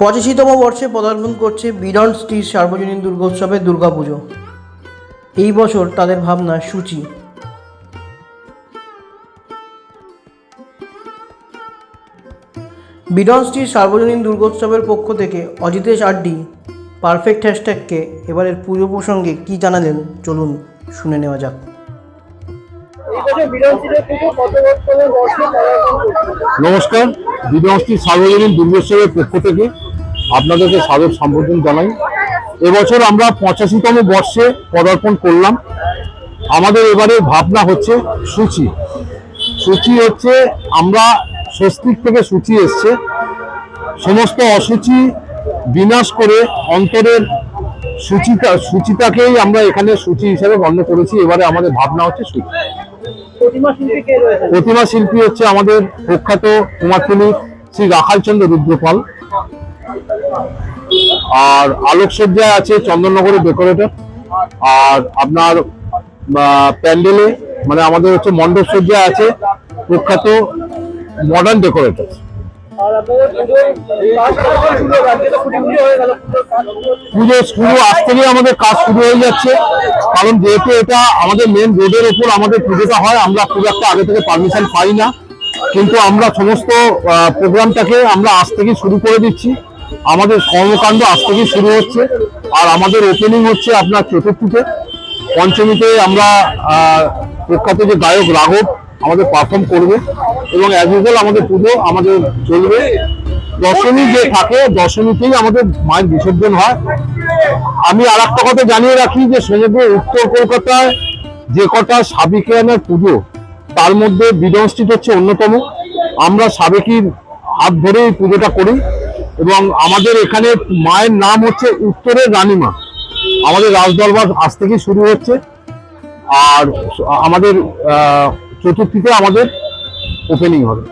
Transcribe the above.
পঁচাশিতম বর্ষে পদার্পণ করছে বিডন স্টির সার্বজনীন দুর্গোৎসবের দুর্গাপুজো। এই বছর তাদের ভাবনা সূচি। বিডন স্টির সার্বজনীন দুর্গোৎসবের পক্ষ থেকে অজিতেশ আড্ডি পারফেক্ট হ্যাশট্যাগকে এবারের পুজো প্রসঙ্গে কী জানালেন? চলুন শুনে নেওয়া যাক। নমস্কার বিনষ্টি সার্বজনীন দুর্গোৎসবের পক্ষ থেকে আপনাদেরকে সাদর সম্বোধন জানাই। এবছর আমরা পঁচাশিতম বর্ষে পদার্পণ করলাম। আমাদের এবারে ভাবনা হচ্ছে সূচি। সূচি হচ্ছে আমরা স্বস্তিক থেকে সূচি এসছে। সমস্ত অসুচি বিনাশ করে অন্তরের সূচিতা সূচিতাকেই আমরা এখানে সূচি হিসেবে গণ্য করেছি। এবারে আমাদের ভাবনা হচ্ছে সূচি। প্রতিমা শিল্পী হচ্ছে আমাদের প্রখ্যাত কুমারটুলি শ্রী রাখালচন্দ্র রুদ্রপাল। আর আলোকসজ্জায় আছে চন্দননগরের ডেকোরেটর। আর আপনার প্যান্ডেলে মানে আমাদের হচ্ছে মণ্ডপ আছে প্রখ্যাত মডার্ন ডেকোরেটর পুজো শুরু আজ থেকে আমাদের কাজ শুরু হয়ে যাচ্ছে। কারণ যেহেতু এটা আমাদের মেন রোডের ওপর আমাদের পুজোটা হয়, আমরা খুব একটা আগে থেকে পারমিশন পাই না। কিন্তু আমরা সমস্ত প্রোগ্রামটাকে আমরা আজ থেকে শুরু করে দিচ্ছি। আমাদের কর্মকাণ্ড আজ থেকে শুরু হচ্ছে। আর আমাদের ওপেনিং হচ্ছে আপনার চতুর্থীতে। পঞ্চমীতে আমরা প্রখ্যাত যে গায়ক রাঘব আমাদের পারফর্ম করবে এবং অ্যাজ ইউজুয়াল আমাদের পুজো আমাদের চলবে। দশমী যে থাকে, দশমীতেই আমাদের মায়ের বিসর্জন হয়। আমি আর একটা কথা জানিয়ে রাখি যে সমগ্র উত্তর কলকাতায় যে কটা সাবিকিয়ানের পুজো, তার মধ্যে বিডনস্ট্রিট হচ্ছে অন্যতম। আমরা সাবেকির হাত ধরে এই পুজোটা করি। এবং আমাদের এখানে মায়ের নাম হচ্ছে উত্তরের রানীমা। আমাদের রাজদরবার আজ থেকে শুরু হচ্ছে। আর আমাদের চতুর্থীতে আমাদের ওপেনিং হবে।